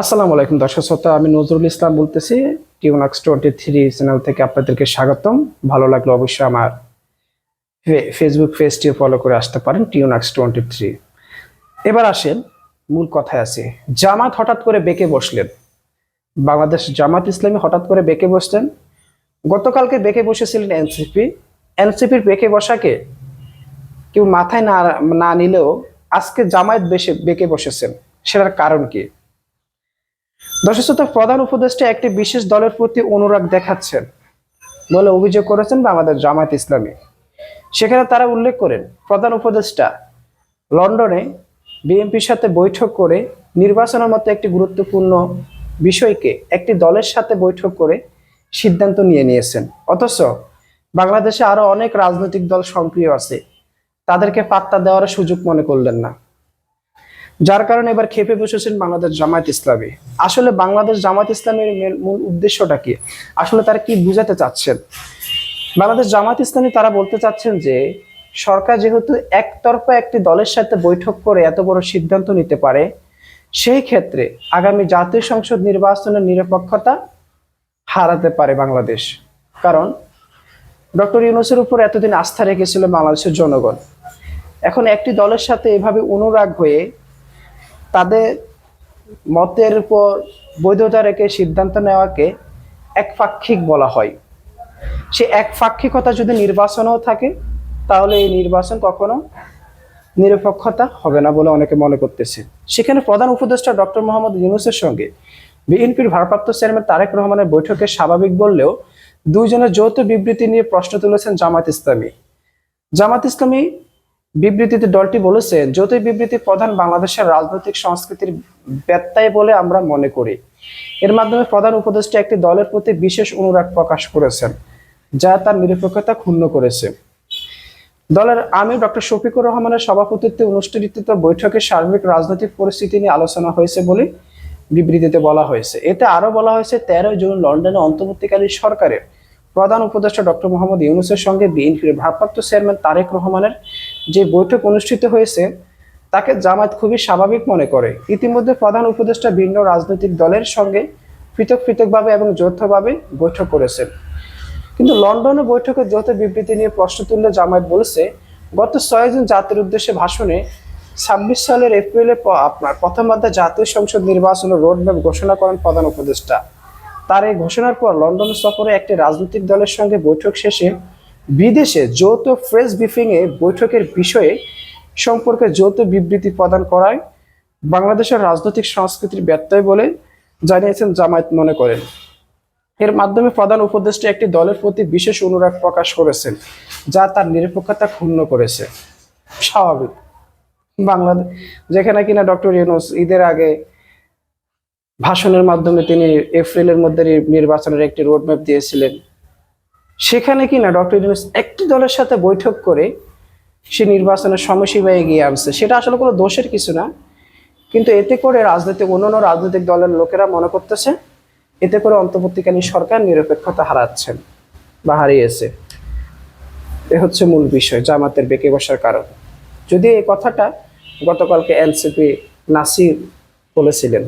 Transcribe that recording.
আসসালামু আলাইকুম, দর্শক শ্রোতা, আমি নজরুল ইসলাম বলতেছি টিউনাক্স টোয়েন্টি থ্রি চ্যানেল থেকে আপনাদেরকে স্বাগতম। ভালো লাগলে অবশ্যই আমার ফেসবুক পেজটি ফলো করে আসতে পারেন টিউনাক্স টোয়েন্টি থ্রি এবার আসেন, মূল কথায় আছে। জামাত হঠাৎ করে বেঁকে বসলেন। বাংলাদেশ জামাত ইসলামী হঠাৎ করে বেঁকে বসলেন গতকালকে বেঁকে বসেছিলেন এনসিপি এনসিপির বেঁকে বসাকে কেউ মাথায় না না নিলেও আজকে জামায়াত বেশে বেঁকে বসেছেন। সেটার কারণ কি? দর্শক প্রধান উপদেষ্টা একটি বিশেষ দলের প্রতি অনুরাগ দেখাচ্ছেন বলে অভিযোগ করেছেন বাংলাদেশ জামায়াত ইসলামী। সেখানে তারা উল্লেখ করেন, প্রধান উপদেষ্টা লন্ডনে বিএনপির সাথে বৈঠক করে নির্বাচনের মতো একটি গুরুত্বপূর্ণ বিষয়কে একটি দলের সাথে বৈঠক করে সিদ্ধান্ত নিয়ে নিয়েছেন। অথচ বাংলাদেশে আরও অনেক রাজনৈতিক দল সক্রিয় আছে, তাদেরকে পাত্তা দেওয়ার সুযোগ মনে করলেন না। যার কারণে এবার খেপে বসেছেন বাংলাদেশ জামায়াত ইসলামী। আসলে বাংলাদেশ জামায়াত ইসলামের মূল উদ্দেশ্যটা কি? আসলে তারা কি বুঝাতে চাচ্ছেন? বাংলাদেশ জামায়াত ইসলামী তারা বলতে চাচ্ছেন যে, সরকার যেহেতু একতরফা একটি দলের সাথে বৈঠক করে এত বড় সিদ্ধান্ত নিতে পারে, সেই ক্ষেত্রে আগামী জাতীয় সংসদ নির্বাচনের নিরপেক্ষতা হারাতে পারে বাংলাদেশ। কারণ ডক্টর ইউনুসের উপর এতদিন আস্থা রেখেছিল বাংলাদেশের জনগণ। এখন একটি দলের সাথে এভাবে অনুরাগ হয়ে তাদের মতের উপর বৈধতা রেখে সিদ্ধান্ত নেওয়াকে একপাক্ষিক বলা হয়। সে একপাক্ষিকতা যদি নির্বাচনও থাকে, তাহলে এই নির্বাচন কখনো নিরপেক্ষতা হবে না বলে অনেকে মনে করতেছে। সেখানে প্রধান উপদেষ্টা ডক্টর মোহাম্মদ ইউনুসের সঙ্গে বিএনপির ভারপ্রাপ্ত চেয়ারম্যান তারেক রহমানের বৈঠকে স্বাভাবিক বললেও দুইজনের যৌথ বিবৃতি নিয়ে প্রশ্ন তুলেছেন জামাত ইসলামী। জামাত ইসলামী বিবৃতিতে দলটি বলেছে যৌথ বিবৃতি প্রধান বাংলাদেশের রাজনৈতিক সংস্কৃতির ব্যত্যয় বলে আমরা মনে করি, এর মাধ্যমে প্রধান উপদেষ্টা একটি দলের প্রতি বিশেষ অনুরাগ প্রকাশ করেছেন, যা তার নিরপেক্ষতা ক্ষুণ্ণ করেছে। দলের আমি ডক্টর শফিকুর রহমানের সভাপতিত্বে অনুষ্ঠিত বৈঠকে সার্বিক রাজনৈতিক পরিস্থিতি নিয়ে আলোচনা হয়েছে বলে বিবৃতিতে বলা হয়েছে। এতে আরও বলা হয়েছে তেরো জুন লন্ডনে অন্তর্বর্তীকালীন সরকারের প্রধান উপদেষ্টা ডক্টর মোহাম্মদ ইউনুসের সঙ্গে বিএনপির ভারপ্রাপ্ত চেয়ারম্যান তারেক রহমানের যে বৈঠক অনুষ্ঠিত হয়েছে, তাকে জামায়াত খুবই স্বাভাবিক মনে করে। ইতিমধ্যে প্রধান উপদেষ্টা ভিন্ন রাজনৈতিক দলের সঙ্গে পৃথক পৃথকভাবে এবং যৌথভাবে বৈঠক করেছেন। কিন্তু লন্ডনে বৈঠকে যৌথ বিবৃতি নিয়ে প্রশ্ন তুললে জামায়াত বলেছে, গত ছয় জুন জাতির উদ্দেশ্যে ভাষণে ছাব্বিশ সালের এপ্রিলে আপনার প্রথমবার জাতীয় সংসদ নির্বাচনের রোডম্যাপ ঘোষণা করেন প্রধান উপদেষ্টা। তার এই ঘোষণার পর লন্ডন সফরে একটি রাজনৈতিক দলের সঙ্গে বৈঠক শেষে বিদেশে যৌথ প্রেস ব্রিফিং এ বৈঠকের বিষয়ে সম্পর্কে যৌথ বিবৃতি প্রদান করায় বাংলাদেশের রাজনৈতিক সংস্কৃতির ব্যত্যয় বলে জানিয়েছেন জামায়াত মনে করেন। এর মাধ্যমে প্রধান উপদেষ্টা একটি দলের প্রতি বিশেষ অনুরাগ প্রকাশ করেছেন, যা তার নিরপেক্ষতা ক্ষুণ্ণ করেছে। স্বাভাবিক। বাংলাদেশ যেখানে কিনা ডক্টর ইউনুস ঈদের আগে ভাষণের মাধ্যমে তিনি এপ্রিলের মধ্যে নির্বাচনের একটি রোডম্যাপ দিয়েছিলেন। সেখানে কিনা ডক্টর ইউনুস একটি দলের সাথে বৈঠক করে সে নির্বাচনের সময়সীমা এগিয়ে আনছে? সেটা আসলে কোনো দোষের কিছু না। কিন্তু এতে করে রাজনৈতিক, অন্যান্য রাজনৈতিক দলের লোকেরা মনে করতেছে, এতে করে অন্তর্বর্তীকালীন সরকার নিরপেক্ষতা হারাচ্ছেন বা হারিয়েছে। এ হচ্ছে মূল বিষয়, জামাতের বেঁকে বসার কারণ। যদি এই কথাটা গতকালকে এনসিপি নাসির বলেছিলেন